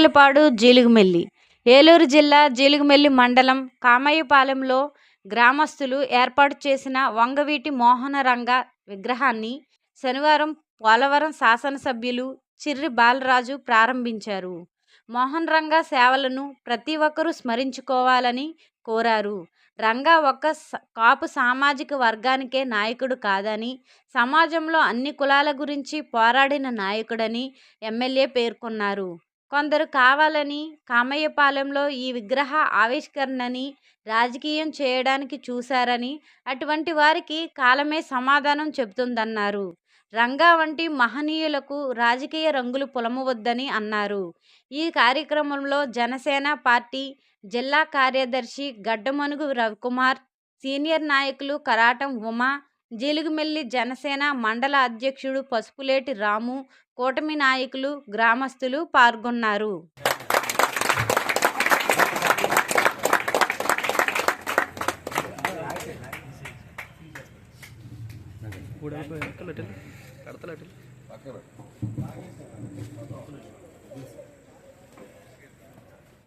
తూర్పులపాడు జీలుగుమెల్లి. ఏలూరు జిల్లా జీలుగుమెల్లి మండలం కామయ్యపాలెంలో గ్రామస్తులు ఏర్పాటు చేసిన వంగవీటి మోహనరంగ విగ్రహాన్ని శనివారం పోలవరం శాసనసభ్యులు చిర్రి బాలరాజు ప్రారంభించారు. మోహన్ రంగా సేవలను ప్రతి ఒక్కరూ స్మరించుకోవాలని కోరారు. రంగా ఒక్క కాపు సామాజిక వర్గానికే నాయకుడు కాదని సమాజంలో అన్ని కులాల గురించి పోరాడిన నాయకుడని ఎమ్మెల్యే పేర్కొన్నారు. కొందరు కావాలని కామయ్యపాలెంలో ఈ విగ్రహ ఆవిష్కరణని రాజకీయం చేయడానికి చూశారని అటువంటి వారికి కాలమే సమాధానం చెబుతుందన్నారు. రంగా వంటి మహనీయులకు రాజకీయ రంగులు పొలమవద్దని అన్నారు. ఈ కార్యక్రమంలో జనసేన పార్టీ జిల్లా కార్యదర్శి గడ్డమనుగు రవికుమార్ సీనియర్ నాయకులు కరాటం ఉమా జీలుగుమెల్లి జనసేన మండల అధ్యక్షుడు పసుపులేటి రాము కూటమి నాయకులు గ్రామస్తులు పాల్గొన్నారు. కడతలెటలు